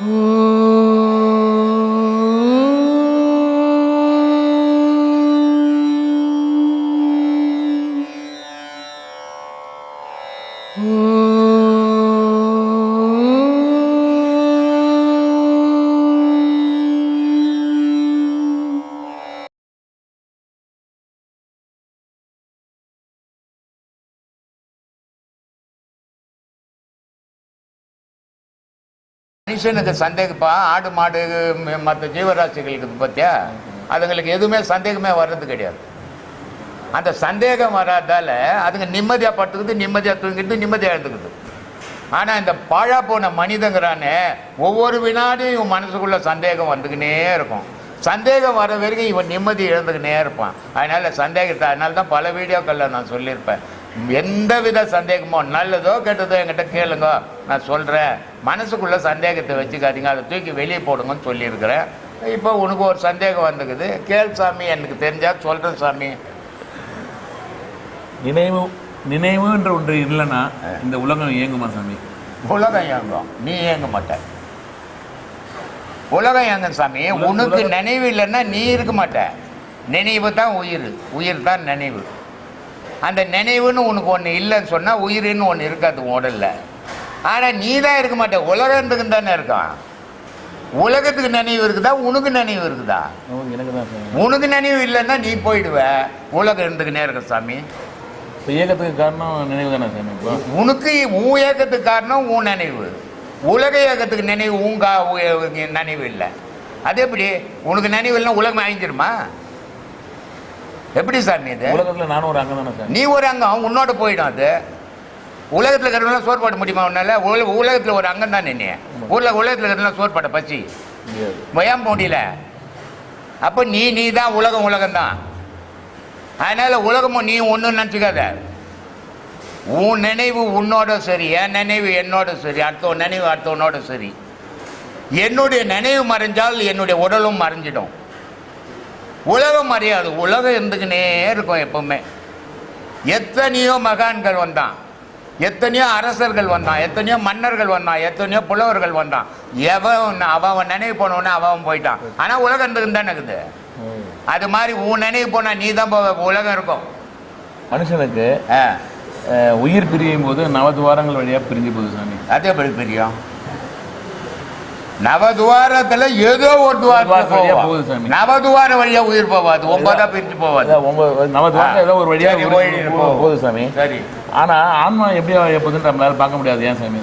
Oh. மனுஷனுக்கு சந்தேகப்பா ஆடு மாடு மற்ற ஜீவராசிகளுக்கு பார்த்தியா அதுங்களுக்கு எதுவுமே சந்தேகமே வர்றது கிடையாது. அந்த சந்தேகம் வராதால அதுங்க நிம்மதியாக பட்டுக்குது நிம்மதியாக தூங்கிட்டு நிம்மதியாக எழுந்துக்குது. ஆனால் இந்த பாழா போன மனிதங்கிறானே ஒவ்வொரு வினாடியும் இவன் மனசுக்குள்ள சந்தேகம் வந்துக்கினே இருக்கும். சந்தேகம் வர வரைக்கும் இவன் நிம்மதி இழந்துக்கினே இருப்பான். அதனால் சந்தேகத்தை அதனால தான் பல வீடியோக்களில் நான் சொல்லியிருப்பேன். எந்த வித சந்தேகமோ நல்லதோ கெட்டதோ என்கிட்ட கேளுங்க. நான் சொல்கிறேன் மனசுக்குள்ளே சந்தேகத்தை வச்சுக்காதீங்க. அதை தூக்கி வெளியே போடுங்கன்னு சொல்லியிருக்கிறேன். இப்போ உனக்கு ஒரு சந்தேகம் வந்துக்குது. கேள் சாமி எனக்கு தெரிஞ்சா சொல்கிறேன் சாமி. நினைவு நினைவுன்ற ஒன்று இல்லைன்னா இந்த உலகம் இயங்குமா சாமி? உலகம் இயங்கும். நீ இயங்க மாட்ட. உலகம் இயங்கும் சாமி. உனக்கு நினைவு இல்லைன்னா நீ இருக்க மாட்ட. நினைவு தான் உயிர். உயிர் தான் நினைவு. அந்த நினைவுன்னு உனக்கு ஒன்று இல்லைன்னு சொன்னால் உயிர்னு ஒன்று இருக்காது உடல்ல. ஆனால் நீ தான் இருக்க மாட்ட. உலகத்துக்கு தானே இருக்கான் உலகத்துக்கு நினைவு இருக்குதா? உனக்கு நினைவு இருக்குதா? சாமி உனக்கு நினைவு இல்லைன்னா நீ போயிடுவ. உலகம் இருந்துக்கினே இருக்க சாமி. இப்போ இயக்கத்துக்கு காரணம் நினைவு தானே சாமி? உனக்கு உன் இயக்கத்துக்கு காரணம் உன் நினைவு. உலக இயக்கத்துக்கு நினைவு உன் கா உ- நினைவு இல்லை. அது எப்படி? உனக்கு நினைவு இல்லைன்னா உலகம் அழிஞ்சிருமா? எப்படி சார் நீ இது? உலகத்தில் நானும் ஒரு அங்கம் தானே சாமி. நீ ஒரு அங்கம் உன்னோட போயிடும் அது. உலகத்தில் இருக்கிறவங்களாம் சோறு போட முடியுமா உன்னால? உல உலகத்தில் ஒரு அங்கம் தானே நீ? ஊரில் உலகத்தில் இருக்கிறவங்களாம் சோறு போட பசி. ஏன் முடியல அப்போ நீ நீ தான் உலகம் உலகம் தான் அதனால் உலகமும் நீ ஒன்றும் நினச்சிக்காத. உன் நினைவு உன்னோட சரி என் நினைவு என்னோட சரி அடுத்த நினைவு அடுத்தவனோட சரி. என்னுடைய நினைவு மறைஞ்சால் என்னுடைய உடலும் மறைஞ்சிடும். உலகம் மறையாது. உலகம் இருந்துக்கினே இருக்கும் எப்பவுமே. எத்தனையோ மகான்கள் வந்தான். எத்தனையோ அரசர்கள் வந்தான் எத்தனையோ மன்னர்கள் வந்தான் எத்தனையோ புலவர்கள் வந்தான். எவன் அவன் நினைவு போனவொடனே அவன் போயிட்டான். ஆனால் உலகம் தானே இருக்குது? அது மாதிரி உன் நினைவு போனா நீ தான் போவ உலகம் இருக்கும். மனுஷனுக்கு உயிர் பிரியும் போது நவதுவாரங்கள் வழியாக பிரிஞ்சு போகுது சாமி. அது எப்படி பிரியும்? நவதுவாரத்துல ஏதோ ஒரு துவாரத்துல வழியா. நவதுவார வழியா உயிர் போவாது. ஒன்பதா பிரிஞ்சு போவாது. ஒன்பது நவதுவாரம் ஏதோ ஒரு போகும். போகுது சாமி. சரி. ஆனா ஆன்மா எப்படி எப்போதுன்னு நம்மளால பார்க்க முடியாது. ஏன் சாமி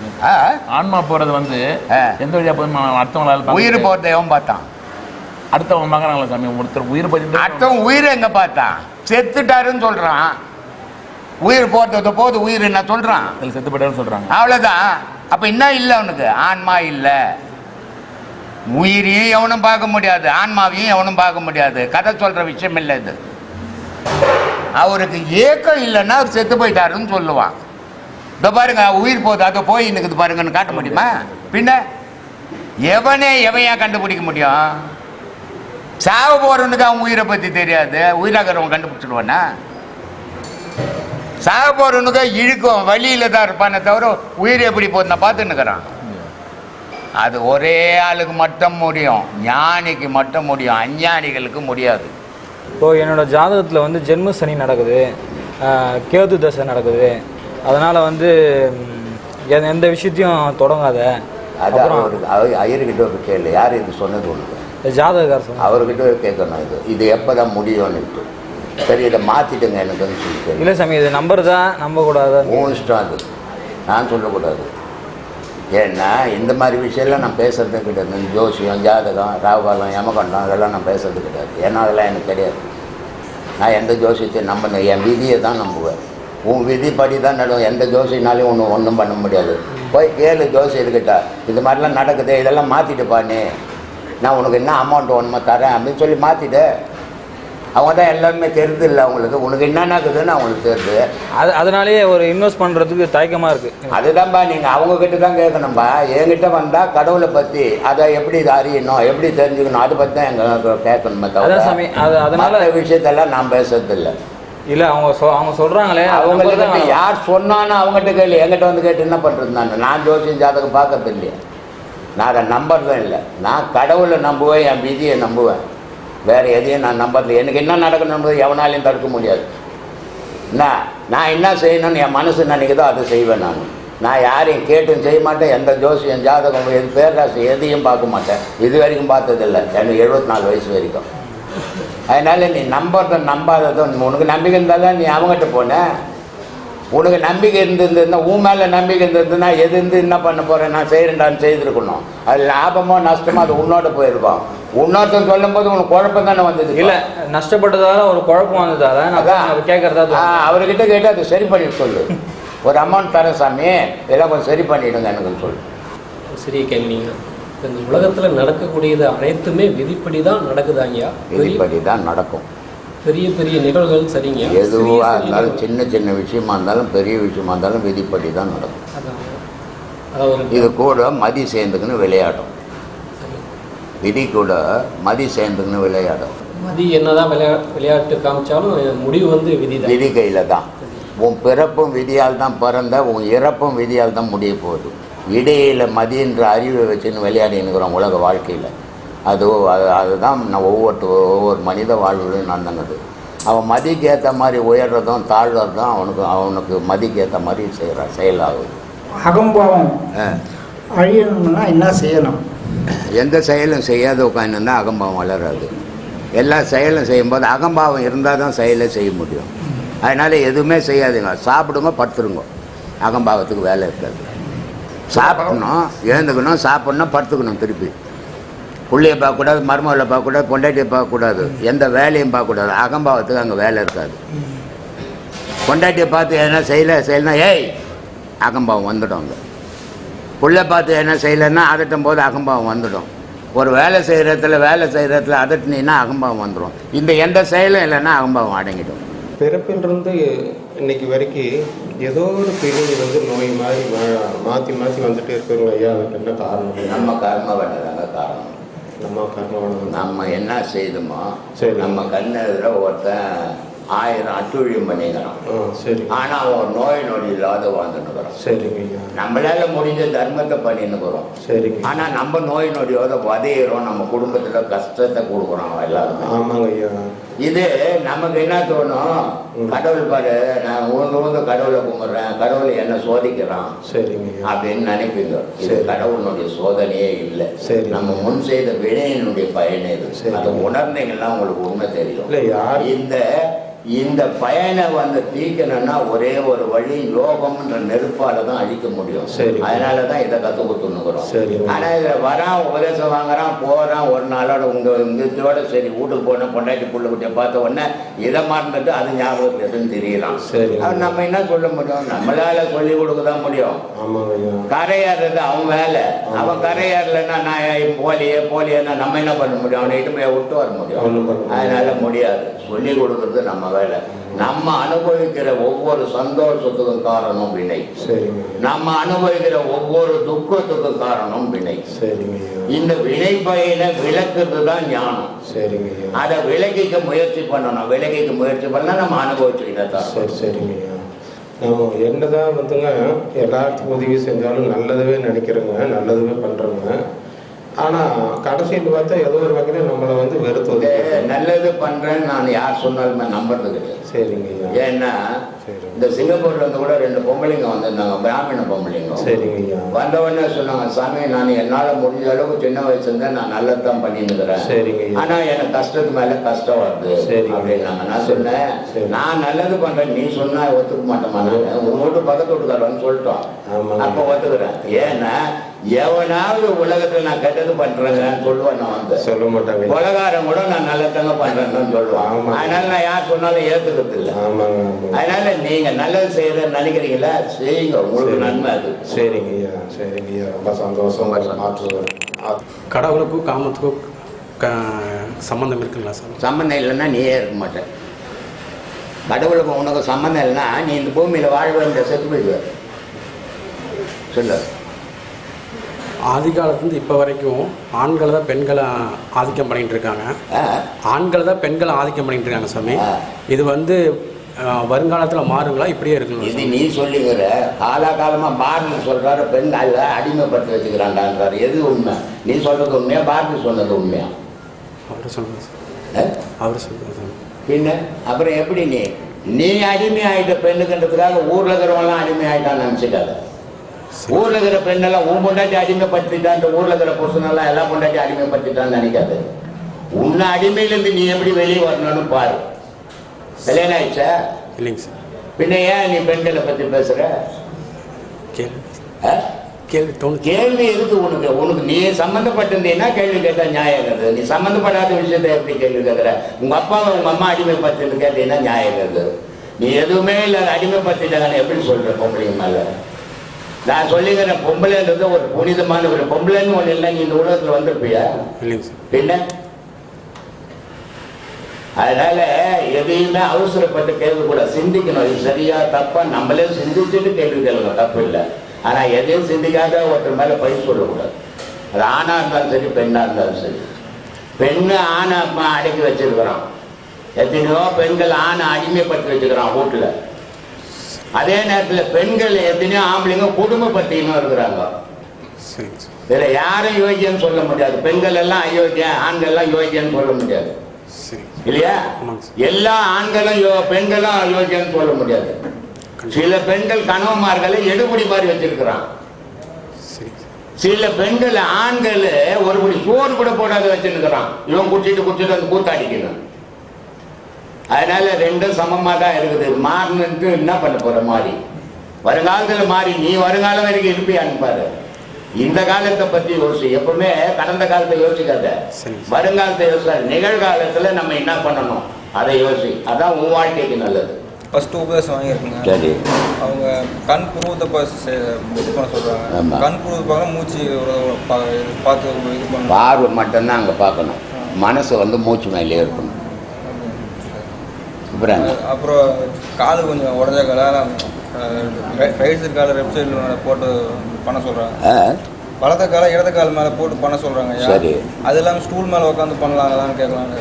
ஆன்மா போறது வந்து. எந்த வழியா போகுது அடுத்தவங்களால உயிர். போறத எவன் பார்த்தான். அடுத்தவங்க பார்க்கறாங்களா சாமி. ஒருத்தர் உயிர் பற்றி அடுத்தவன் உயிர் எங்க பார்த்தான்? செத்துட்டாருன்னு சொல்றான். உயிர் போறது போது உயிர் என்ன சொல்றான்? செத்து போயிட்டாருன்னு சொல்றாங்க. அவ்வளவுதான். அப்ப என்ன இல்லை அவனுக்கு? ஆன்மா இல்லை. உயிரையும் எவனும் பார்க்க முடியாது ஆன்மாவையும் எவனும் பார்க்க முடியாது. கதை சொல்ற விஷயம் இல்லை இது. அவருக்கு ஏக்கம் இல்லைன்னா அவர் செத்து போயிட்டாருன்னு சொல்லுவான். இதோ பாருங்க உயிர் போகுது அதை போய் இன்னைக்கு பாருங்கன்னு காட்ட முடியுமா? பின்ன எவனே எவையா கண்டுபிடிக்க முடியும்? சாவ போறவனுக்கு அவன் உயிரை பத்தி தெரியாது. உயிராகிறவன் கண்டுபிடிச்சிடுவானா? சாக போறவனுக்கு இழுக்கும் வழியில தான் இருப்பானே தவிர உயிர் எப்படி போகுது நான் பார்த்துன்னு இருக்கிறான் அது ஒரே ஆளுக்கு மட்டும் முடியும். ஞானிக்கு மட்டும் முடியும். அஞ்ஞானிகளுக்கு முடியாது. இப்போ என்னோட ஜாதகத்தில் வந்து ஜென்ம சனி நடக்குது கேது தசை நடக்குது. அதனால் வந்து எந்த- விஷயத்தையும் தொடங்காத. அது அவர் ஐயர்கிட்ட ஒரு கேள்வி. யார் இது சொன்னது உனக்கு? ஜாதகக்கார சொன்னாங்க அவர்கிட்ட கேட்கணும் இது இது எப்போ தான் முடியும்னுட்டு சரி இதை மாற்றிடுங்க எனக்கு வந்து சொல்லி கேளு. இல்லை சாமி இது நம்பர் தான் நம்பக்கூடாது உன் இஷ்டம் அது. நான் சொல்லக்கூடாது. ஏன்னா இந்த மாதிரி விஷயம்லாம் நான் பேசுறது கிடையாது. இந்த ஜோசியம் ஜாதகம் ராகுகாலம் யமகண்டம் அதெல்லாம் நான் பேசுறது கிடையாது. ஏன்னா அதெல்லாம் எனக்கு கிடையாது நான் எந்த ஜோசியத்தையும் நம்பினேன் என் விதியை தான் நம்புவேன். உன் விதிப்படி தான் நடுவோம் எந்த ஜோசினாலையும் ஒன்றும் ஒன்றும் பண்ண முடியாது. போய் கேளு ஜோசியர்கிட்ட இது மாதிரிலாம் நடக்குது இதெல்லாம் மாற்றிட்டுப்பா நீ. நான் உனக்கு என்ன அமௌண்ட் ஒன்றுமா தரேன் அப்படின்னு சொல்லி மாற்றிட்டு அவங்க தான் எல்லாருமே தெரியுது இல்லை அவங்களுக்கு. உனக்கு என்னென்ன இருக்குதுன்னு அவங்களுக்கு தெரியுது அது அதனாலேயே ஒரு இன்வெஸ்ட் பண்ணுறதுக்கு தயக்கமாக இருக்குது அதுதான்ப்பா நீங்கள் அவங்க கிட்ட தான் கேட்கணும்பா என்கிட்ட வந்தால் கடவுளை பற்றி அதை எப்படி இது அறியணும் எப்படி தெரிஞ்சுக்கணும் அதை பற்றி தான் எங்கள் கேட்கணுமே அதான் சாமி, அது- அதனால- விஷயத்தெல்லாம் நான் பேசுறது இல்லை இல்லை அவங்க சொ அவங்க சொல்கிறாங்களே அவங்களுக்கு யார் சொன்னான்னு அவங்ககிட்ட கேளு. என்கிட்ட வந்து கேட்டு என்ன பண்ணுறது நான்? நான் ஜோசியம் ஜாதகம் பார்க்கறது இல்லையா நான் அதை நம்புறதும் இல்லை. நான் கடவுளை நம்புவேன் என் விதியை நம்புவேன். வேறு எதையும் நான் நம்புறது எனக்கு என்ன நடக்கணுன்றது எவனாலையும் தடுக்க முடியாது. என்ன நான் என்ன செய்யணும்னு என் மனசு நினைக்குதோ அதை செய்வேன் நான். நான் யாரையும் கேட்டும் செய்ய மாட்டேன். எந்த ஜோசியம் ஜாதகம் எது பேராசி எதையும் பார்க்க மாட்டேன். இது வரைக்கும் பார்த்ததில்லை. எனக்கு எழுபத்தி நாலு வயசு வரைக்கும். அதனால் நீ நம்புறத நம்பாததும் உனக்கு நம்பிக்கை இருந்தாலும் நீ அவங்ககிட்ட போனேன் உனக்கு நம்பிக்கை இருந்திருந்ததுன்னா உன் மேலே நம்பிக்கை இருந்ததுன்னா எது இருந்து என்ன பண்ண போகிறேன் நான் செய்கிறேன்டான்னு செய்திருக்கணும். அது லாபமோ நஷ்டமோ அது உன்னோட போயிருக்கும். இன்னொருத்தன் சொல்லும் போது உனக்கு குழப்பம் தானே வந்தது இல்ல நஷ்டப்பட்டதால ஒரு குழப்பம் வந்ததால அதான். நான் கேட்கறதா அவர்கிட்ட கேட்டு அதை சரி பண்ணி சொல்லு. ஒரு அமௌண்ட் தரேன் சாமி. இதெல்லாம் கொஞ்சம் சரி பண்ணிடுங்க எனக்கு சொல்லு. கேள்விங்க இப்ப இந்த உலகத்தில் நடக்கக்கூடியது அனைத்துமே விதிப்படி தான் நடக்குதாங்கய்யா? விதிப்படி தான் நடக்கும். பெரிய பெரிய நிகழ்வுகள் சரிங்க. எதுவாக இருந்தாலும். சின்ன சின்ன விஷயமா இருந்தாலும் பெரிய விஷயமா இருந்தாலும் விதிப்படி தான் நடக்கும். இது கூட மதி சேர்ந்துக்குன்னு விளையாடும். விதி கூட மதி சேர்ந்துக்குன்னு விளையாடும். மதி என்னதான் விளையா விளையாட்டு காமிச்சாலும் முடிவு வந்து விதிதான். விதி கையில் தான். உன் பிறப்பும் விதியால் தான் பிறந்த உன் இறப்பும் விதியால் தான் முடிய போகுது. இடையில மதின்ற அறிவை வச்சுன்னு விளையாடினுக்கிறோம் உலக வாழ்க்கையில். அது அது- அதுதான் நான் ஒவ்வொரு ஒவ்வொரு மனித வாழ்விலும் நடந்தது அவன் மதிக்கு ஏற்ற மாதிரி உயர்றதும் தாழ்றதும் அவனுக்கு அவனுக்கு மதிக்கு ஏற்ற மாதிரி செய்கிறான் செயலாகுது. அகம்பாவம். அழியணும்னா என்ன செய்யணும்? எந்த செயலும் செய்யாத உட்காந்துருந்தா அகம்பாவம் வளராது. எல்லா செயலும் செய்யும்போது அகம்பாவம் இருந்தால் தான் செயலை செய்ய முடியும். அதனால் எதுவுமே செய்யாதுங்க. சாப்பிடுங்க படுத்துருங்க. அகம்பாவத்துக்கு வேலை இருக்காது. சாப்பிடணும் எழுந்துக்கணும் சாப்பிடணும் படுத்துக்கணும் திருப்பி. புள்ளைய பார்க்கக்கூடாது மருமகளை பார்க்கக்கூடாது பொண்டாட்டியை பார்க்கக்கூடாது. எந்த வேலையும் பார்க்கக்கூடாது. அகம்பாவத்துக்கு அங்கே வேலை இருக்காது. பொண்டாட்டியை பார்த்து என்ன செய்யலை செய்யலைன்னா ஏய் அகம்பாவம் வந்துடும் அங்கே. புள்ள பார்த்து என்ன செய்யலைன்னா அதட்டும் போது அகம்பாவம் வந்துடும். ஒரு வேலை செய்கிற இடத்துல வேலை செய்கிற இடத்துல அதட்டினீன்னா அகம்பாவம் வந்துடும். இந்த எந்த செயலும் இல்லைன்னா அகம்பாவம் அடங்கிடும். பிறப்பிலிருந்து இன்னைக்கு வரைக்கும் ஏதோ ஒரு பிணி வந்து நோய் மாதிரி மா- மாற்றி மாற்றி வந்துட்டே இருக்குங்க ஐயா. அதுக்கு என்ன காரணம்? நம்ம கர்ம வேண்டதாங்க காரணம் நம்ம என்ன செய்தோமோ சரி. நம்ம கண்ணு எதிர ஒருத்தன் ஆயிரம் அட்டுழியம் பண்ணிக்கிறான். சரி. ஆனால் அவன் நோய் நொடி இல்லாத வாழ்ந்துன்னுக்குறான் நம்மளால சரிங்க நம்மளால முடிஞ்ச தர்மத்தை பண்ணின்னுக்குறோம் சரிங்க. ஆனால் நம்ம நோய் நொடியோட வதையிறோம். நம்ம குடும்பத்தில் கஷ்டத்தை கொடுக்குறோம் எல்லாருமே. ஆமாங்க ஐயா. இது நமக்கு என்ன தோணும். கடவுள் பாரு நான் ஊந்து ஊந்து கடவுளை கும்பிட்றேன் கடவுள் என்ன சோதிக்கிறான் சரிங்க அப்படின்னு நினைப்பீங்க இது. கடவுளுடைய சோதனையே இல்லை சரி. நம்ம முன் செய்த வினையினுடைய பயனே இது சரி. அதை உணர்ந்தீங்கன்னா உங்களுக்கு உண்மை தெரியும் இந்த இந்த பயனை வந்து தீக்கணும்னா ஒரே ஒரு வழி யோகம்ன்ற நெருப்பால தான் அழிக்க முடியும். சரி. அதனால தான் இதை கற்று கொடுத்துன்னுக்குறோம். சரி. ஆனா இதில் வரான் உபதேசம் வாங்குறான் போறான் ஒரு நாளோட உங்க இதோட சரி வீட்டுக்கு போன பொண்டாட்டி புள்ள குட்டியை பார்த்த உடனே இதை மறந்துட்டு அது ஞாபகத்தில் எதுன்னு தெரியலாம். சரி. நம்ம என்ன சொல்ல முடியும்? நம்மளால சொல்லி கொடுக்க தான் முடியும் கரையேறது அவன் வேலை. அவன் கரையேறலைன்னா நான் போலியே போலியேன்னா நம்ம என்ன பண்ண முடியும்? அவனை இட்டு போய் விட்டு வர முடியும். அதனால முடியாது. சொல்லி கொடுக்கறது நம்ம வேலை நம்ம அனுபவிக்கிற ஒவ்வொரு சந்தோஷத்துக்கும் காரணம் வினை. நம்ம அனுபவிக்கிற ஒவ்வொரு துக்கத்துக்கும் காரணம் வினை. இந்த வினை பயனை விளக்குறது தான் ஞானம். சரிங்க. அதை விலகிக்க முயற்சி பண்ணணும். விலகிக்க முயற்சி பண்ணா நம்ம அனுபவிச்சுக்கிட்டே சரி சரிங்க. நம்ம என்னதான் வந்துங்க எல்லாத்துக்கும் உதவி செஞ்சாலும் நல்லதவே நினைக்கிறோங்க நல்லதவே பண்ணுறோங்க ஆனால் கடைசியில் பார்த்தா ஏதோ ஒரு வகையில் நம்மளை வந்து வெறுத்து. நல்லது பண்றேன்னு நான் யார் சொன்னாலுமே நம்புறது கிடையாது. சரிங்க ஏன்னா இந்த சிங்கப்பூர்ல இருந்து கூட ரெண்டு பொம்பளைங்க வந்திருந்தாங்க பிராமண பொம்பளைங்க. சரிங்க ஐயா. வந்த உடனே சொன்னாங்க சாமி நான் என்னால முடிஞ்ச அளவுக்கு சின்ன வயசுல இருந்தே நான் நல்லதான் பண்ணிட்டு இருக்கிறேன் சரிங்க ஐயா. ஆனா எனக்கு கஷ்டத்து மேல கஷ்டம் வருது. அப்படின்னாங்க. நான் சொன்னேன். நான் நல்லது பண்றேன். நீ சொன்னா ஒத்துக்க மாட்டேமா நான் உங்க வீட்டு பக்கத்து வீட்டுக்காரன்னு சொல்லிட்டோம் அப்ப ஒத்துக்கிறேன். ஏன்னா எவனாவது உலகத்துல நான் கெட்டது பண்றேங்கன்னு சொல்லுவேன் நான் வந்து. சொல்ல மாட்டாங்க. ஐயா. உலகாரம் கூட நான் நல்லதாங்க பண்றேன்னு சொல்லுவான். ஆமா. அதனால நான் யார் சொன்னாலும் ஏத்துக்கிறது இல்லை. அதனால நீங்க நல்லது செய்யறதுன்னு நினைக்கிறீங்களா? செய்யுங்க. உங்களுக்கு. நன்மை அது. சரிங்க ஐயா சரிங்க ஐயா. ரொம்ப சந்தோஷம். மாற்றுவேன் கடவுளுக்கும் காமத்துக்கும் க சம்மந்தம் இருக்குங்களா சார் சம்மந்தம் இல்லைன்னா நீயே இருக்க மாட்ட கடவுளுக்கு உனக்கு சம்மந்தம் இல்லைன்னா நீ இந்த பூமியில வாழ வேண்டிய செத்து போயிடுவ. சொல்லு. ஆதி காலத்துலேருந்து இப்போ வரைக்கும் ஆண்கள் தான் பெண்களை ஆதிக்கம் பண்ணிட்டு இருக்காங்க. ஆண்கள் தான் பெண்களை ஆதிக்கம் பண்ணிட்டு இருக்காங்க சாமி. இது வந்து வருங்காலத்தில் மாறுங்களா? இப்படியே இருக்குங்களா இது நீ சொல்லுகிற காலாகாலமா பாரதி சொல்றாரு பெண்கள் அடிமைப்படுத்தி வச்சுக்கிறான்டான்றாரு எது உண்மை? நீ சொல்றது உண்மையா? பாரதி சொன்னது உண்மையா? அவர் சொல்லுங்கள் சார்? அவர் சொல்லுங்கள் சார் பின்ன அப்புறம் எப்படி நீ? நீ அடிமை ஆயிட்ட பெண்ணுக்குன்றதுக்காக ஊர்ல இருக்கிறவங்களாம் அடிமை ஆயிட்டான்னு நினைச்சுக்காத. ஊர்ல இருக்கிற பெண்ணெல்லாம் உன் பொண்டாட்டி அடிமைப்படுத்திட்டான்ட்டு ஊர்ல இருக்கிற புருஷனெல்லாம் எல்லாம் பொண்டாட்டி அடிமைப்படுத்திட்டான்னு நினைக்காது. உன்னை அடிமையிலேருந்து நீ எப்படி வெளியே வரணும்னு பாரு. கல்யாணம் ஆயிடுச்சா? இல்லைங்க சார். பின்ன ஏன் நீ பெண்களை பத்தி பேசுற? கேள்வி? கேள்வி எதுக்கு உனக்கு? உனக்கு நீ சம்மந்தப்பட்டிருந்தீங்கன்னா கேள்வி கேட்டா நியாயம் இருக்குது. நீ சம்மந்தப்படாத விஷயத்தை எப்படி கேள்வி கேட்குற உங்க அப்பாவை உங்க அம்மா அடிமைப்படுத்திட்டு கேட்டீங்கன்னா நியாயம் இருக்குது. நீ எதுவுமே இல்லை அடிமைப்படுத்திட்டாங்கன்னு எப்படி சொல்ற பொம்பளைங்க மேல? நான் சொல்லிக்கிறேன் பொம்பளைன்றது ஒரு புனிதமான ஒரு பொம்பளைன்னு ஒன்று இல்லை நீ இந்த உலகத்தில் வந்திருப்பியா? பின்ன அதனால எதையுமே அவசரப்பட்டு கேள்வி கூட சிந்திக்கணும் சரியா தப்பா? நம்மளே சிந்திச்சுட்டு கேள்வி கேளுங்க தப்பு இல்லை. ஆனா எதையும் சிந்திக்காத ஒருத்தர் மேல பழி சொல்லக்கூடாது அது ஆணா இருந்தாலும் சரி பெண்ணா இருந்தாலும் சரி. பெண்ணு ஆணை அப்பா அடக்கி வச்சிருக்கிறான். எத்தனையோ பெண்கள் ஆணை அடிமைப்படுத்தி வச்சுக்கிறான் வீட்டுல அதே நேரத்தில் பெண்கள் எத்தனையோ ஆம்பளைங்க குடும்பப்பட்டினும் இருக்கிறாங்க. இதுல யாரும் யோகியன்னு சொல்ல முடியாது. பெண்கள் எல்லாம் அயோக்கியன் ஆண்கள் எல்லாம் யோகியன்னு சொல்ல முடியாது. இல்லையா. எல்லா ஆண்களும் பெண்களும் அயோக்கியன்னு சொல்ல முடியாது. சில பெண்கள் கணவன்மார்களை எடுபடி மாதிரி வச்சிருக்கிறான். சில பெண்கள் ஆண்கள் ஒருபடி சோறு கூட போடாத வச்சிருக்கிறான். இவன் குடிச்சிட்டு குடிச்சிட்டு வந்து கூத்தாடிக்கணும் அதனால ரெண்டும் சமமா தான் இருக்குது. மாறினுட்டு என்ன பண்ண போற மாறி? வருங்காலத்துல மாறி நீ வருங்காலம் வரைக்கும் இருப்பியான்னு பாரு. இந்த காலத்தை பத்தி யோசி எப்பவுமே கடந்த காலத்தை யோசிக்காத. வருங்காலத்தை யோசிக்காத. நிகழ்காலத்துல நம்ம என்ன பண்ணணும்? அதை யோசி. அதான் உன் வாழ்க்கைக்கு நல்லது. ஃபஸ்ட்டு உபதேசம் வாங்கியிருக்குங்க. சரி. அவங்க கண் புருவத்தை இது பண்ண சொல்கிறாங்க. கண் புருவத்தை மூச்சு பார்த்து இது பண்ணணும். பார்வை மட்டும்தான் அங்க பார்க்கணும். மனசு வந்து மூச்சு மேலே இருக்கணும். அப்புறம்? அப்புறம் கால் கொஞ்சம் உடஞ்ச கால ரைட் சைடு கால லெஃப்ட் சைடில் போட்டு பண்ண சொல்கிறாங்க ஆ? வலது கால இடது கால் மேலே போட்டு பண்ண சொல்கிறாங்க சரி. அது இல்லாமல் ஸ்டூல் மேலே உட்காந்து பண்ணலாங்களான்னு கேட்கலாங்க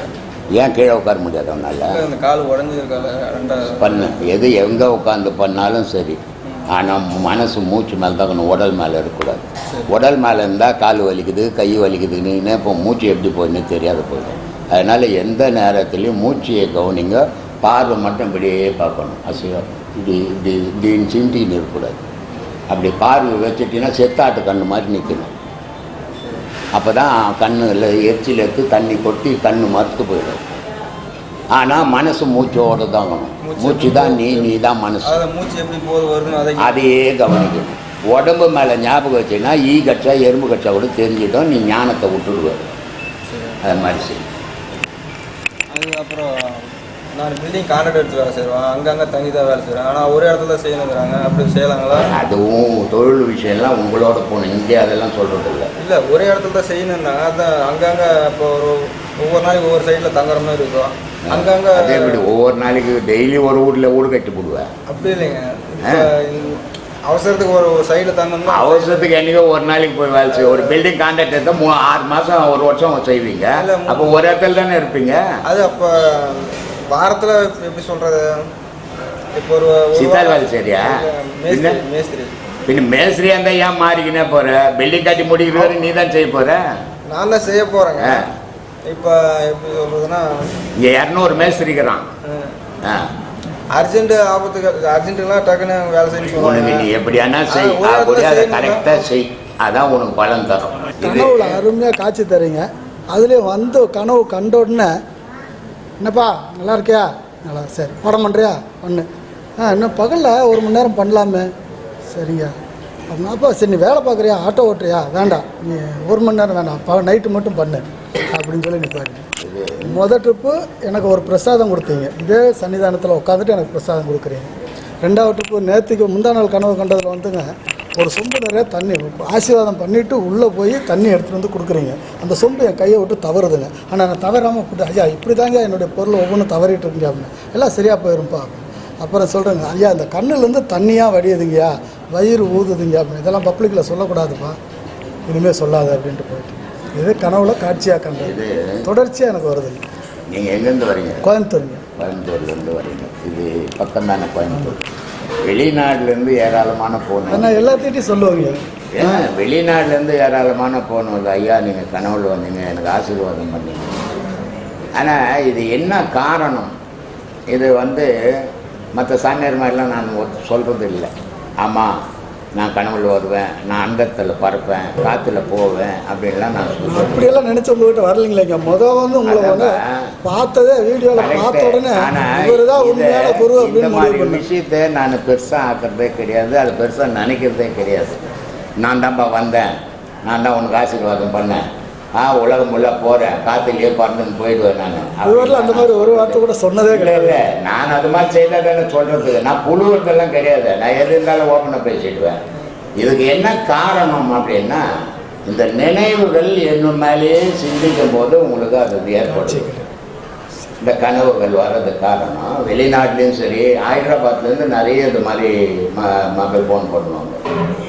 ஏன் கீழே உட்கார முடியாது அவனால? இந்த கால் உடஞ்சிருக்கால ரெண்டாவது பண்ணு. எது எங்கே உட்காந்து பண்ணாலும் சரி. ஆனால் மனசு மூச்சு மேலே தான் உடல் மேலே இருக்கக்கூடாது. உடல் மேலே இருந்தால் கால் வலிக்குது கை வலிக்குதுன்னு இப்போ மூச்சு எப்படி போகுதுன்னு தெரியாத போயிடும். அதனால் எந்த நேரத்துலையும் மூச்சையை கவனிங்க. பார்வை மட்டும் இப்படியே பார்க்கணும். அசியம் இப்படி இப்படி இப்படின்னு சிந்தின்னு இருக்கக்கூடாது. அப்படி பார்வை வச்சுட்டீங்கன்னா செத்தாட்டு கண்ணு மாதிரி நிற்கணும். அப்போ தான் கண்ணில் எச்சில் எடுத்து தண்ணி கொட்டி கண்ணு மறுத்து போயிடும். ஆனால் மனசு மூச்சோடு தாங்கணும் மூச்சு தான் நீ நீ தான் மனசு. மூச்சு எப்படி அதை அதையே கவனிக்கணும். உடம்பு மேலே ஞாபகம் வச்சுன்னா ஈ கச்சா எறும்பு கச்சா கூட தெரிஞ்சிட்டோம் நீ ஞானத்தை விட்டுடுவார். அது மாதிரி சரி அது அப்புறம் நான் பில்டிங் கான்ட்ராக்ட் எடுத்து வேலை செய்வேன் அங்கங்கே தங்கி தான் வேலை செய்கிறேன் ஆனால் ஒரு இடத்துல தான் செய்யணுங்கிறாங்க. அப்படி செய்யலாங்களா? அதுவும் தொழில் விஷயம்லாம் உங்களோட போகணும். இங்கே அதெல்லாம் சொல்கிறது இல்லை இல்லை ஒரே இடத்துல தான் செய்யணுன்னாங்க அதான் அங்கங்கே இப்போ ஒரு ஒவ்வொரு நாளைக்கு ஒவ்வொரு சைடில் தங்குற மாதிரி இருக்கும். அங்கங்கே அதே இப்படி ஒவ்வொரு நாளைக்கு டெய்லி ஒரு வீட்டில் வீடு கட்டி போடுவேன் அப்படி இல்லைங்க. அவசரத்துக்கு ஒரு சைடில் தங்கணும்னா அவசரத்துக்கு என்னைக்கோ ஒரு நாளைக்கு போய் வேலை செய்ய ஒரு பில்டிங் கான்ட்ராக்ட் எடுத்தால் மூ ஆறு மாதம் ஒரு வருஷம் செய்வீங்க. அப்போ ஒரு இடத்துல தானே இருப்பீங்க? அது அப்போ வாரத்தில் எப்படி சொல்கிறது இப்போ ஒரு வேலை சரியா? மேஸ்திரி பின்ன மேஸ்திரி. பின்ன மேஸ்திரியா இருந்தா ஏன் மாறிக்கினே போற? பில்டிங் கட்டி முடிக்கிற வரை நீ தான் செய்ய போற? நான் தான் செய்ய போகிறேங்க. இப்போ எப்படி சொல்கிறதுனா இங்க இரநூறு மேஸ்திரிக்கிறான். ஆ. அர்ஜென்ட் ஆபத்துக்கு அர்ஜென்ட்டுலாம் டக்குன்னு வேலை செய்யணும் உனக்கு நீ எப்படியானா செய். அதை. கரெக்டாக செய். அதான் உனக்கு பலன் தரும். கனவுல அருமையாக காட்சி தரீங்க. அதுலேயும் வந்து கனவு கண்ட உடனே என்னப்பா நல்லா இருக்கியா? நல்லா சரி. படம் பண்ணுறியா பண்ணு. ஆ இன்னும் பகலில் ஒரு மணி நேரம் பண்ணலாமே. சரிங்க. அப்படின்னாப்பா சரி நீ வேலை பார்க்குறியா? ஆட்டோ ஓட்டுறியா? வேண்டாம். நீ ஒரு மணி நேரம் வேண்டாம். ப நைட்டு மட்டும் பண்ணு. அப்படின்னு சொல்லி நீ பாருங்க மொதல் ட்ரிப்பு எனக்கு ஒரு பிரசாதம் கொடுத்தீங்க. இதே சன்னிதானத்தில் உட்காந்துட்டு எனக்கு பிரசாதம் கொடுக்குறீங்க. ரெண்டாவது ட்ரிப்பு நேற்றுக்கு முந்தா நாள் கனவு கண்டதில் வந்துங்க. ஒரு சொம்பு நிறைய தண்ணி ஆசீர்வாதம் பண்ணிவிட்டு உள்ளே போய் தண்ணி எடுத்துகிட்டு வந்து கொடுக்குறீங்க. அந்த சொம்பு என் கையை விட்டு தவறுதுங்க. ஆனால் நான் தவறாமல் போட்டு ஐயா இப்படி தாங்க என்னுடைய பொருள் ஒவ்வொன்றும் தவறிட்டு இருக்கீங்க அப்படின்னு. எல்லாம் சரியாக அப்படின்னு. அப்புறம் சொல்கிறேங்க ஐயா இந்த கண்ணுலேருந்து தண்ணியாக வடியுதுங்கய்யா வயிறு ஊதுதுங்க அப்படின்னு. இதெல்லாம் பப்ளிக்கில் சொல்லக்கூடாதுப்பா. இனிமேல் சொல்லாத அப்படின்ட்டு போயிட்டு. இது கனவுல காட்சியாக கண்டது. தொடர்ச்சியாக எனக்கு வருதுங்க நீங்க எங்கேருந்து வரீங்க? கோயம்புத்தூருங்க. கோயம்புத்தூர்லேருந்து வரீங்க. இது பக்கம் தானே கோயம்புத்தூர்? வெளிநாட்டிலேருந்து ஏராளமான ஃபோன் ஏன்னா எல்லாத்திட்டையும் சொல்லுவாங்க. வெளிநாட்டிலேருந்து ஏராளமான ஃபோன் வருது ஐயா நீங்கள் கனவுல வந்தீங்க எனக்கு ஆசீர்வாதம் பண்ணீங்க. ஆனால் இது என்ன காரணம்? இது வந்து மற்ற சாமியார் மாதிரிலாம் நான் சொல்கிறது இல்லை ஆமாம் நான் கனவுல வருவேன் நான் அண்டத்தில் பறப்பேன் காற்றுல போவேன் அப்படின்லாம் நான் சொல்லுவேன். அப்படியெல்லாம் நினைச்சு உங்ககிட்ட வரலைங்களேங்க. முதல் வந்து உங்களை வந்து. பார்த்ததே வீடியோவில் பார்த்த உடனே இவர் தான் உண்மையான குரு இந்த மாதிரி விஷயத்தை நான் பெருசாக ஆக்கிறதே கிடையாது அது பெருசாக நினைக்கிறதே கிடையாது. நான் தான்ப்பா வந்தேன் நான் தான் உனக்கு ஆசீர்வாதம் பண்ணேன். ஆ உலகம் உள்ள போகிறேன் காற்றுலயே பறந்துன்னு போயிடுவேன் நான். இதுவரையிலும் அந்த மாதிரி ஒரு வார்த்தை கூட சொன்னதே கிடையாது. நான் அது மாதிரி செய்தால் தானே சொல்கிறதுக்கு நான் புழுவுறதெல்லாம் கிடையாது. நான் எது இருந்தாலும் ஓப்பனாக பேசிடுவேன். இதுக்கு என்ன காரணம் அப்படின்னா இந்த நினைவுகள் என்ன மேலேயே சிந்திக்கும் போது உங்களுக்கு அது ஏற்படும். இந்த கனவுகள் வர்றது காரணம். வெளிநாட்டிலையும் சரி ஹைதராபாத்லேருந்து நிறைய இந்த மாதிரி ம மக்கள் ஃபோன் பண்ணுவாங்க.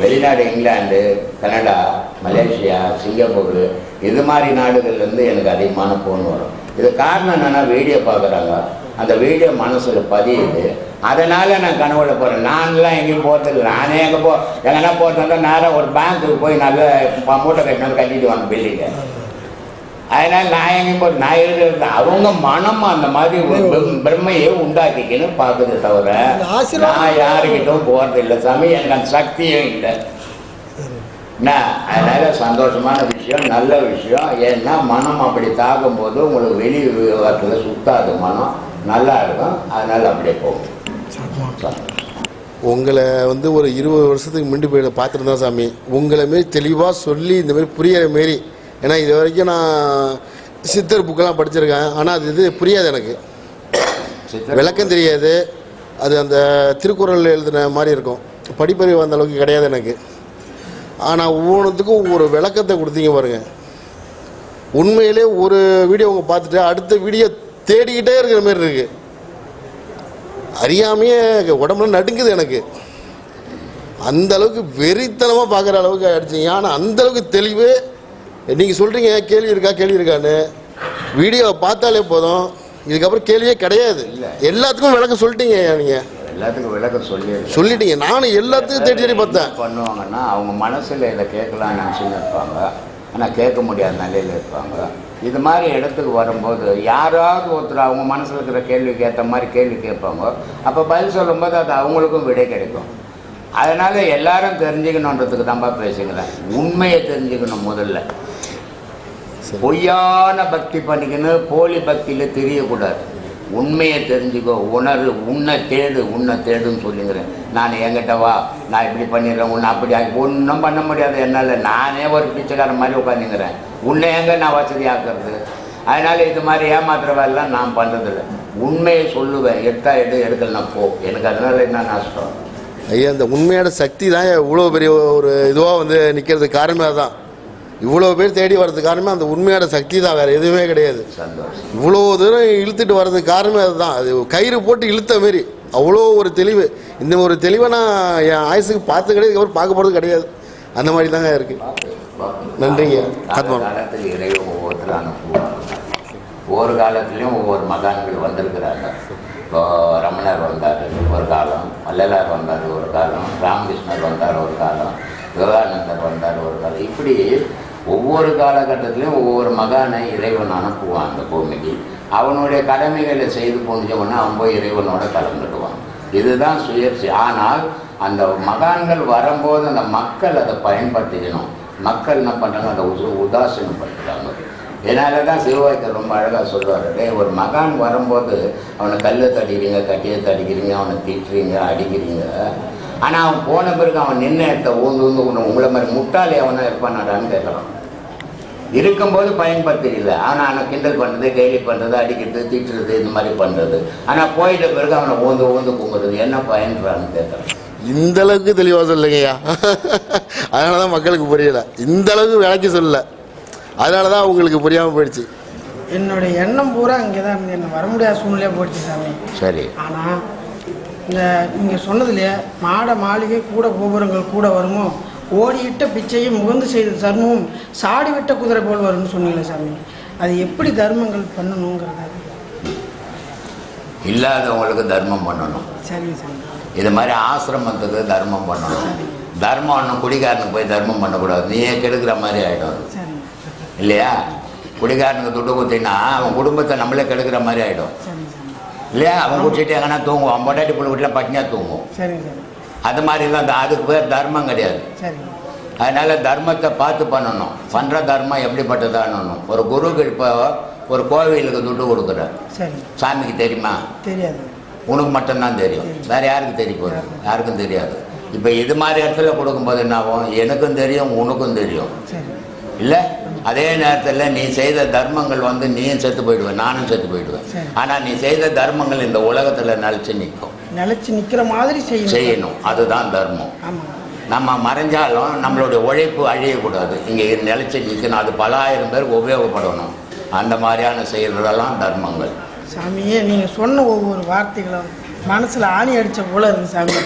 வெளிநாடு இங்கிலாந்து கனடா மலேசியா சிங்கப்பூர் இது மாதிரி நாடுகள்லேருந்து எனக்கு அதிகமான ஃபோன் வரும். இது காரணம் என்னென்னா வீடியோ பார்க்குறாங்க. அந்த வீடியோ மனசில் பதியுது. அதனால் நான் கனவுல போகிறேன் நான்லாம் எங்கேயும் போகிறதில்ல நானே எங்கே போ எங்கன்னா போகிறதா நேராக ஒரு பேங்க்குக்கு போய் நல்ல மூட்டை கட்டினாலும் கட்டிட்டு வாங்க பில்டிங்கை அதனால் நான் எங்கேயும் போய் நான் இருக்கிறது அவங்க மனம் அந்த மாதிரி ஒரு பிரம்- பிரம்மையை உண்டாக்கிக்கன்னு பார்க்குது தவிர நான் யாருக்கிட்டும் போகிறது இல்லை சாமி எனக்கு அந்த சக்தியும் இல்லை. என்ன அதனால சந்தோஷமான விஷயம் நல்ல விஷயம். ஏன்னா மனம் அப்படி தாக்கும்போது உங்களுக்கு வெளி விவகாரத்தில் சுத்தாது மனம். நல்லா இருக்கும். அதனால அப்படியே போகும். உங்களை வந்து ஒரு இருபது வருஷத்துக்கு முன்னாடி போய் பார்த்துருந்தேன் சாமி. உங்களை மாரி தெளிவாக சொல்லி இந்த மாதிரி புரியிற மாரி. ஏன்னா இது வரைக்கும் நான் சித்தர் புக்கெல்லாம் படிச்சிருக்கேன். ஆனால் அது இது புரியாது எனக்கு. விளக்கம் தெரியாது. அது அந்த திருக்குறள் எழுதின மாதிரி இருக்கும். படிப்பறிவு அந்த அளவுக்கு கிடையாது எனக்கு. ஆனால் ஒவ்வொன்றுத்துக்கும் ஒரு விளக்கத்தை கொடுத்தீங்க பாருங்க. உண்மையிலே ஒரு வீடியோ உங்க பார்த்துட்டு அடுத்த வீடியோ தேடிக்கிட்டே இருக்கிற மாதிரி இருக்கு. அறியாமையே உடம்புல நடுங்குது எனக்கு. அந்த அளவுக்கு வெறித்தனமாக பார்க்குற அளவுக்கு ஆயிடுச்சிங்க ஆனால் அந்த அளவுக்கு தெளிவு. நீங்கள் சொல்கிறீங்க கேள்வி இருக்கா கேள்வி இருக்கான்னு. வீடியோவை பார்த்தாலே போதும். இதுக்கப்புறம் கேள்வியே கிடையாது. இல்லை. எல்லாத்துக்கும் விளக்கம் சொல்லிட்டீங்க நீங்கள் எல்லாத்துக்கும் விளக்கம் சொல்லிடுறேன் சொல்லிட்டீங்க. நானும் எல்லாத்துக்கும் தேடி தேடி பார்த்தேன். பண்ணுவாங்கன்னா அவங்க மனசில் இதை கேட்கலாம்னு நினச்சின்னு இருப்பாங்க. ஆனால் கேட்க முடியாத நிலையில் இருப்பாங்க. இது மாதிரி இடத்துக்கு வரும்போது யாராவது ஒருத்தர் அவங்க மனசில் இருக்கிற கேள்விக்கு ஏற்ற மாதிரி கேள்வி கேட்பாங்க. அப்போ பதில் சொல்லும்போது அது அவங்களுக்கும் விடை கிடைக்கும். அதனால் எல்லாரும் தெரிஞ்சுக்கணுன்றதுக்கு தான்ப்பா பேசுகிறேன் உண்மையை தெரிஞ்சுக்கணும் முதல்ல. பொய்யான பக்தி பண்ணிக்கணும் போலி பக்தியில் தெரியக்கூடாது. உண்மையை தெரிஞ்சுக்கோ உணர்வு உன்னை தேடு உன்னை தேடுன்னு சொல்லிங்கிறேன் நான் என்கிட்ட வா நான் இப்படி பண்ணிடுறேன் உன்னை அப்படி ஒன்றும் பண்ண முடியாது என்னால். நானே ஒரு பிச்சைக்காரன் மாதிரி உட்காந்துங்கிறேன் உன்னை எங்கே நான் வசதி ஆக்குறது அதனால் இது மாதிரி ஏமாத்துற வேலைலாம் நான் பண்ணுறதில்ல உண்மையை சொல்லுவேன். எடுத்தா எடு எடுக்கலாம் போ. எனக்கு அதனால என்ன நஷ்டம் ஐயா இந்த உண்மையான சக்தி தான் இவ்வளோ பெரிய ஒரு இதுவாக வந்து நிற்கிறதுக்கு காரணமே தான் இவ்வளோ பேர் தேடி வர்றதுக்கு காரணமே அந்த உண்மையான சக்தி தான் வேறு எதுவுமே கிடையாது. இவ்வளோ தூரம் இழுத்துட்டு வர்றதுக்கு காரணமே அதுதான். அது கயிறு போட்டு இழுத்த மாரி. அவ்வளோ ஒரு தெளிவு. இந்த ஒரு தெளிவை நான் என் ஆயுசுக்கு பார்த்து கிடையாது இதுக்கப்புறம் பார்க்க போகிறது கிடையாது. அந்த மாதிரி தாங்க இருக்குது நன்றிங்க. ஒவ்வொரு காலத்துலேயும் ஒவ்வொரு மகான்கள் வந்திருக்கிறாங்க. இப்போ ரமணர் வந்தார் ஒரு காலம் வள்ளலார் வந்தார் ஒரு காலம் ராமகிருஷ்ணர் வந்தார் ஒரு காலம் விவேகானந்தர் வந்தார் ஒரு காலம். இப்படி ஒவ்வொரு காலகட்டத்திலையும் ஒவ்வொரு மகானை இறைவன் அனுப்புவான் அந்த பூமிக்கு. அவனுடைய கடமைகளை செய்து முடிஞ்சவொடனே அவன் போய் இறைவனோட கலந்துடுவான் இதுதான் சுயற்சி ஆனால் அந்த மகான்கள் வரும்போது அந்த மக்கள் அதை பயன்படுத்திக்கணும். மக்கள் என்ன பண்ணுறாங்க அதை உசு உதாசீனப்படுத்துகிறாங்க இதனால தான் சிவவாய்க்கர் ரொம்ப அழகாக சொல்லுவார். ஒரு மகான் வரும்போது அவனை கல்லை தடிக்கிறீங்க கட்டியை தடிக்கிறீங்க அவனை திட்டுறீங்க அடிக்கிறீங்க. ஆனால் அவன் போன பிறகு அவன் நின்ன இடத்த ஊந்து ஊந்து உங்களை மாதிரி முட்டாளி அவனை இருப்பானாடான்னு கேட்குறான். இருக்கும்போது பயன்படுத்தல ஆனால் அவனை கிண்டல் பண்ணுறது கேலி பண்ணுறது அடிக்கிறது திட்டுறது இது மாதிரி பண்ணுறது. ஆனால் போயிட்ட பிறகு அவனை ஊந்து ஊந்து கும்புறது என்ன பயன்றான்னு கேட்குறான். இந்த அளவுக்கு தெளிவாக சொல்லுங்கய்யா. அதனால தான் மக்களுக்கு புரியல. இந்த அளவுக்கு விளக்கி சொல்லல. அதனால தான் உங்களுக்கு புரியாமல் போயிடுச்சு. என்னுடைய எண்ணம் பூரா இங்கே தான் என்ன வர முடியாத சூழ்நிலையாக போயிடுச்சு சாமி. சரி. ஆனால் இந்த நீங்கள் சொன்னதுலையே மாட மாளிகை கூட கோபுரங்கள் கூட வருமோ? ஓடியிட்ட பிச்சையும் முகந்து செய்த தர்மமும் சாடி விட்ட குதிரை போல் வரும்னு சொன்னீங்களே சாமி. அது எப்படி தர்மங்கள் பண்ணணுங்கிறத இல்லாதவங்களுக்கு தர்மம் பண்ணணும். சரிங்க சாமி. இது மாதிரி ஆசிரமத்துக்கு தர்மம் பண்ணணும். தர்மம் ஒன்றும் குடிகாரனுக்கு போய் தர்மம் பண்ணக்கூடாது. நீயே கெடுக்கிற மாதிரி ஆகிடும் இல்லையா? குடிகாரனுக்கு துட்டு குத்தினா அவன் குடும்பத்தை நம்மளே கெடுக்கிற மாதிரி ஆகிடும் இல்லையா? அவன் குடிச்சிட்டு எங்கன்னா தூங்குவான். அவன் பொண்டாட்டி புள்ள வீட்டில் சரிங்க சாமி. அது மாதிரிலாம் அதுக்கு பேர் தர்மம் கிடையாது. அதனால தர்மத்தை பார்த்து பண்ணணும். பண்ணுற தர்மம் எப்படிப்பட்டதானணும் ஒரு குருக்கு இப்போ ஒரு கோவிலுக்கு துட்டு கொடுக்குற சாமிக்கு தெரியுமா? தெரியாது. உனக்கு மட்டும்தான் தெரியும். வேற யாருக்கு தெரிய போகுது யாருக்கும். தெரியாது. இப்போ இது மாதிரி இடத்துல கொடுக்கும்போது என்ன ஆகும்? எனக்கும் தெரியும் உனக்கும் தெரியும். இல்லை? அதே நேரத்தில் நீ செய்த தர்மங்கள் வந்து நீயும் செத்து போயிடுவேன் நானும் செத்து போயிடுவேன். ஆனால் நீ செய்த தர்மங்கள் இந்த உலகத்தில் நிலச்சி நிற்கும். நிலைச்சு நிற்கிற மாதிரி செய்யணும். செய்யணும். அதுதான் தர்மம். ஆமாம் நம்ம மறைஞ்சாலும் நம்மளுடைய உழைப்பு அழியக்கூடாது. இங்கே நிலைச்சி நிற்கணும் அது பல ஆயிரம் பேருக்கு உபயோகப்படணும். அந்த மாதிரியான செய்கிறதெல்லாம் தர்மங்கள். சாமியே நீங்கள் சொன்ன ஒவ்வொரு வார்த்தைகளும் மனசில் ஆணி அடித்த போல இருக்கு சாமி.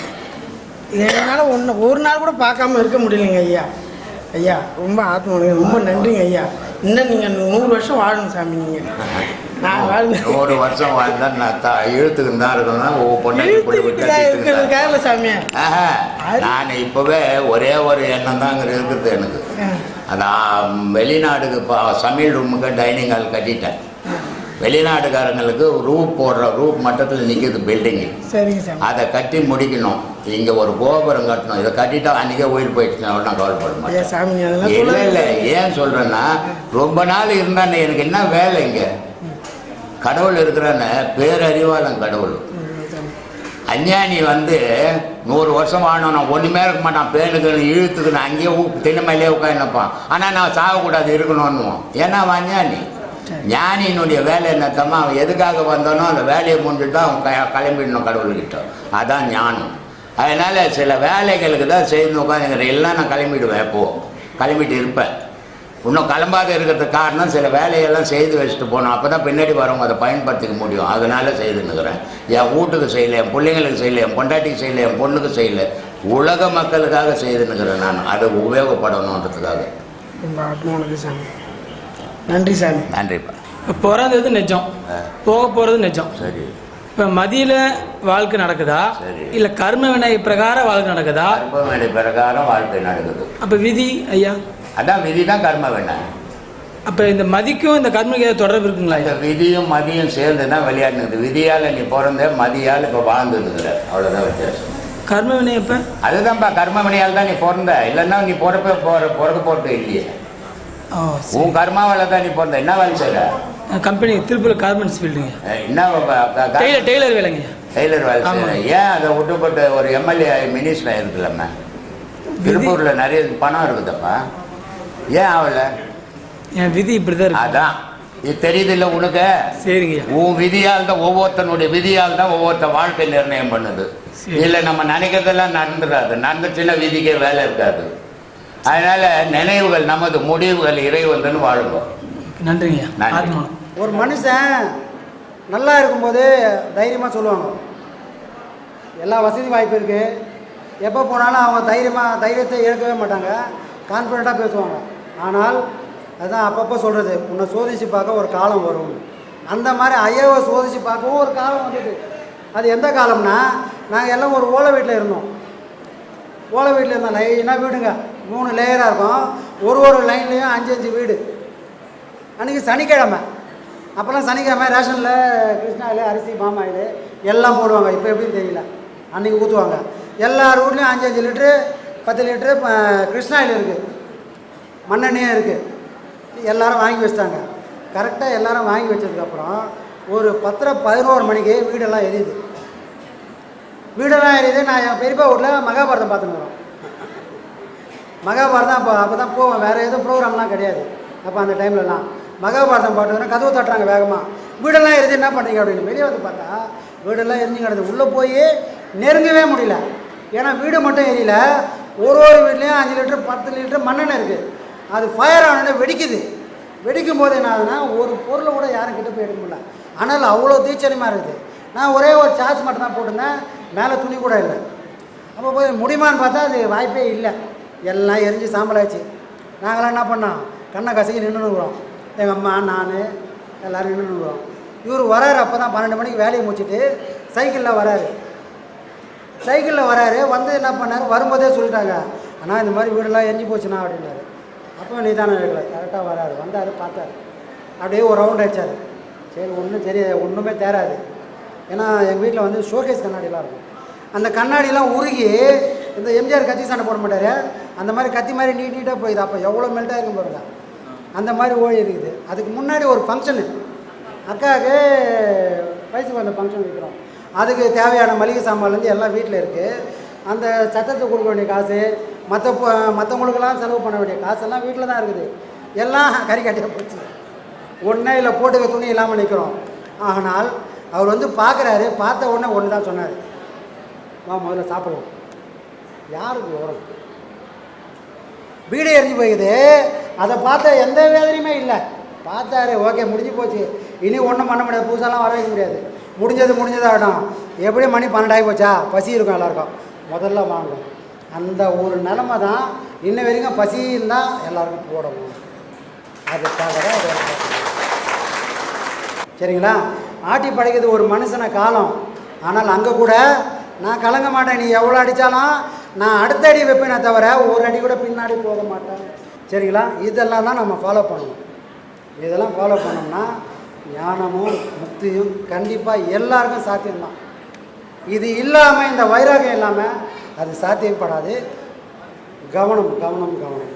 இது என்னால் ஒன்று ஒரு நாள் கூட பார்க்காம இருக்க முடியலைங்க ஐயா. ஐயா ரொம்ப ஆத்ம ரொம்ப நன்றிங்க ஐயா. இன்னும் நீங்கள் நூறு வருஷம் வாழணும் சாமி நீங்கள் நான் வாழ்ந்து நூறு வருஷம் வாழ்ந்தா நான் த இழுத்துக்கு தான் இருக்கணும் இருக்கிறதுக்காக இல்லை சாமி. நான் இப்போவே ஒரே ஒரு எண்ணம் தான் அங்கே இருக்குது எனக்கு. அதான் வெளிநாடுக்கு இப்போ சமையல் ரூமுக்கு டைனிங் ஹால் கட்டிட்டேன். வெளிநாட்டுக்காரங்களுக்கு ரூப் போடுற ரூப் மட்டத்தில் நிற்கிது பில்டிங்கு சரிங்க சாமி. அதை கட்டி முடிக்கணும். இங்கே ஒரு கோபுரம் கட்டணும். இதை கட்டிட்டா அன்றைக்கே உயிர் போயிடுச்சுன்னா நான் கவலைப்பட மாட்டேன். இல்லை இல்லை ஏன் சொல்கிறேன்னா ரொம்ப நாள் இருந்தானே எனக்கு என்ன வேலை இங்கே? கடவுள் இருக்கிறானே பேரறிவாளன் கடவுள். அஞ்ஞானி வந்து நூறு வருஷம் வாழணும் நான் ஒன்றுமே இருக்க மாட்டான். பேனுக்கு இழுத்துக்கு நான் அங்கேயே திண்ணமையிலே உட்காந்துப்பான் ஆனால் நான் சாகக்கூடாது இருக்கணும்னுவான். ஏன்னா அவன் அஞ்ஞானி. ஞானியினுடைய வேலை என்னத்தம்மா? அவன் எதுக்காக வந்தானோ அந்த வேலையை முடிஞ்சுட்டு தான் அவன் க- கிளம்பிடணும் கடவுள்கிட்ட. அதான் ஞானம். அதனால் சில வேலைகளுக்கு தான் செய்து உட்காந்துக்கிறேன். எல்லாம் நான் கிளம்பிடுவேன் இப்போ கிளம்பிட்டு இருப்பேன். இன்னும் கிளம்பாத இருக்கிறதுக்கு காரணம் சில வேலையெல்லாம் செய்து வச்சுட்டு போகணும் அப்போ தான் பின்னாடி வரவங்க அதை பயன்படுத்திக்க முடியும். அதனால செய்துன்னுக்கிறேன். என் வீட்டுக்கு செய்யல என் பிள்ளைங்களுக்கு செய்யல என் பொண்டாட்டிக்கு செய்யல என் பொண்ணுக்கு செய்யல. உலக மக்களுக்காக செய்துன்னுக்கிறேன் நான். அது உபயோகப்படணுன்றதுக்காக. ரொம்ப ஆத்மாவுக்கு சாமி. நன்றி சாமி. நன்றிப்பா. இப்போ பிறந்தது நிஜம் போக போகிறது நிஜம். சரி. இப்போ மதியில் வாழ்க்கை நடக்குதா. இல்லை கர்ம வினை பிரகாரம் வாழ்க்கை நடக்குதா? கர்ம பிரகாரம் வாழ்க்கை நடக்குது. அப்போ விதி ஐயா? அதான் விதி தான் கர்ம வேணாம் அப்போ இந்த மதிக்கும் இந்த கர்மக்கு ஏதாவது தொடர்பு இருக்குங்களா இந்த விதியும் மதியும் சேர்ந்து தான் விளையாடுனுக்குது விதியால் நீ பிறந்த மதியால் இப்போ வாழ்ந்துருக்குற அவ்வளோதான் வித்தியாசம். கர்ம வினை எப்போ? அதுதான்ப்பா கர்ம வினையால் தான் நீ பிறந்த. இல்லைன்னா நீ பிறப்ப போற பிறக்க போறது இல்லையே. உன் கர்மாவால தான் நீ பிறந்த. என்ன வேலை செய்யற கம்பெனி திருப்பூர் கார்மெண்ட்ஸ் ஃபீல்டுங்க என்ன டெய்லர் டெய்லர் வேலைங்க. டெய்லர் வேலை செய்யற ஆமாம். ஏன் அதை விட்டுப்பட்டு ஒரு எம்எல்ஏ மினிஸ்டர் இருக்குல்லம்மா திருப்பூர்ல நிறைய பணம் இருக்குதப்பா. ஏன் ஆகல என் விதி இப்படி தான் அதான். இது தெரியுது இல்லை உனக்கு? சரிங்க. உன் விதியால் தான் ஒவ்வொருத்தனுடைய விதியால் தான் ஒவ்வொருத்த வாழ்க்கை நிர்ணயம் பண்ணுது. இல்லை நம்ம நினைக்கிறதெல்லாம் நடந்துடாது. நடந்துச்சுன்னா விதிக்கே வேலை இருக்காது. அதனால நினைவுகள் நமது முடிவுகள் இறைவந்தன்னு வாழுங்க நன்றிங்க. ஆத்மா. ஒரு மனுஷன் நல்லா இருக்கும்போது தைரியமாக சொல்லுவாங்க. எல்லா வசதி வாய்ப்பு இருக்குது எப்போ போனாலும் அவங்க தைரியமாக தைரியத்தை இழக்கவே மாட்டாங்க. கான்ஃபிடண்ட்டாக பேசுவாங்க. ஆனால் அதுதான் அப்பப்போ சொல்கிறது உன்னை சோதித்து பார்க்க ஒரு காலம் வரும். அந்த மாதிரி ஐயாவை சோதித்து பார்க்கவும் ஒரு காலம் வந்தது. அது எந்த காலம்னா நாங்கள் எல்லாம் ஒரு ஓலை வீட்டில் இருந்தோம். ஓலை வீட்டில் இருந்தோம் லைனாக வீடுங்க. மூணு லேயராக இருக்கும். ஒரு ஒரு லைன்லேயும் அஞ்சு அஞ்சு வீடு. அன்றைக்கி சனிக்கிழமை. அப்போல்லாம் சனிக்கிழமை ரேஷனில் கிருஷ்ணாயில் அரிசி பாமாயில் எல்லாம் போடுவாங்க. இப்போ எப்படின்னு தெரியல. அன்றைக்கி ஊற்றுவாங்க எல்லார் ரூட்லேயும் அஞ்சு அஞ்சு லிட்ரு பத்து லிட்ரு கிருஷ்ணாயில் இருக்குது மண்ணெண்ணையும் இருக்குது எல்லோரும் வாங்கி வச்சிட்டாங்க. கரெக்டாக எல்லோரும் வாங்கி வச்சதுக்கப்புறம் ஒரு பத்தரை பதினோரு மணிக்கு வீடெல்லாம் எரியுது. வீடெல்லாம் எரியுது. நான் என் பெரியப்பா வீட்டில் மகாபாரதம் பார்த்துன்னு மகாபாரதம் அப்போ அப்போ தான் போவேன். வேறு எதுவும் ப்ரோக்ராம்லாம் கிடையாது. அப்போ அந்த டைம்லலாம் மகாபாரதம் பாட்டுன்னா கதவு தட்டுறாங்க வேகமாக வீடெல்லாம் எரிஞ்சு என்ன பண்ணுறீங்க அப்படின்னு வெளியே வந்து பார்த்தா வீடெல்லாம் எரிஞ்சு கிடந்து உள்ளே போய் நெருங்கவே முடியல. ஏன்னா வீடு மட்டும் எரியல. ஒரு ஒரு வீட்லேயும் அஞ்சு லிட்டர் பத்து லிட்டர் மண்ணெண்ணெய் இருக்குது அது ஃபயர் ஆனோடனே வெடிக்குது. வெடிக்கும் போது என்ன ஆகுதுன்னா ஒரு பொருளை கூட யாரும் கிட்ட போய் எடுக்க முடியல. ஆனால் அவ்வளோ தீச்சரியமாக இருக்குது. நான் ஒரே ஒரு சார்ஜ் மட்டும் தான் போட்டிருந்தேன். மேலே துணி கூட இல்லை. அப்போ போய் முடியுமான்னு பார்த்தா அது வாய்ப்பே இல்லை. எல்லாம் எரிஞ்சு சாம்பலாச்சு நாங்களாம் என்ன பண்ணோம்? கண்ணை கசக்கி நின்றுனுக்குறோம் எங்கள் அம்மா நான் எல்லோரும் நின்றுனுக்குறோம் இவர் வராரு அப்போ தான் பன்னெண்டு மணிக்கு வேலையை முடிச்சுட்டு சைக்கிளில் வராரு. சைக்கிளில் வராரு வந்து என்ன பண்ணார்? வரும்போதே சொல்லிட்டாங்க. ஆனால் இந்த மாதிரி வீடெல்லாம் எரிஞ்சு போச்சுண்ணா அப்படின்னாரு. அப்போ நிதானம் இருக்கல கரெக்டாக வராரு. வந்தார் பார்த்தார். அப்படியே ஒரு ரவுண்ட் அடித்தார் சரி ஒன்றும் சரி ஒன்றுமே தேராது ஏன்னா எங்கள் வீட்டில் வந்து ஷோகேஸ் கண்ணாடிலாம் இருக்கும். அந்த கண்ணாடிலாம் உருகி இந்த எம்ஜிஆர் கத்தி சண்டை போட மாட்டார். அந்த மாதிரி கத்தி மாதிரி நீட் நீட்டாக போயிடுது அப்போ எவ்வளோ மெல்ட்டாக இருக்கும் பாருங்க. அந்த மாதிரி ஓடி இருக்குது. அதுக்கு முன்னாடி ஒரு ஃபங்க்ஷனு அக்காவுக்கு வயசுக்கு அந்த ஃபங்க்ஷன் வைக்கிறோம். அதுக்கு தேவையான மளிகை சாமான்லேருந்து எல்லாம் வீட்டில் இருக்குது அந்த சட்டத்தை கொடுக்க வேண்டிய காசு மற்ற மற்றவங்களுக்கெல்லாம் செலவு பண்ண வேண்டிய காசெல்லாம் வீட்டில் தான் இருக்குது. எல்லாம் கறிக்காட்டியாக போச்சு. ஒன்றே இல்லை போட்டுக்க துணி இல்லாமல் நிற்கிறோம் ஆனால் அவர் வந்து பார்க்குறாரு பார்த்த உடனே ஒன்று தான் சொன்னார். வா முதல்ல சாப்பிடுவோம். யாருக்கு உரம் வீடு எரிஞ்சு போயிடுது அதை பார்த்த எந்த வேதனையுமே இல்லை. பார்த்தாரு ஓகே முடிஞ்சு போச்சு. இனி ஒன்றும் பண்ண முடியாது. புதுசாலாம் வர வைக்க முடியாது. முடிஞ்சது முடிஞ்சதாகட்டும். எப்படி மணி பன்னெண்டாகி போச்சா? பசி இருக்கும் எல்லாருக்கும். முதல்ல வாங்கணும் அந்த ஒரு நிலமை தான் இன்ன வரைக்கும் பசியும் தான் எல்லாருக்கும் போடணும். அதுக்காக தான் சரிங்களா? ஆட்டி படைக்கிறது ஒரு மனுஷனை காலம். ஆனால் அங்கே கூட நான் கலங்க மாட்டேன். நீ எவ்வளோ அடித்தாலும் நான் அடுத்த அடி வைப்பேனே தவிர ஒரு அடி கூட பின்னாடி போக மாட்டேன். சரிங்களா? இதெல்லாம் தான் நம்ம ஃபாலோ பண்ணணும். இதெல்லாம் ஃபாலோ பண்ணோம்னா ஞானமும் முக்தியும் கண்டிப்பாக எல்லாருக்கும் சாத்தியம்தான். இது இல்லாமல் இந்த வைராகம் இல்லாமல் அது சாத்தியப்படாது. கவனம் கவனம் கவனம்.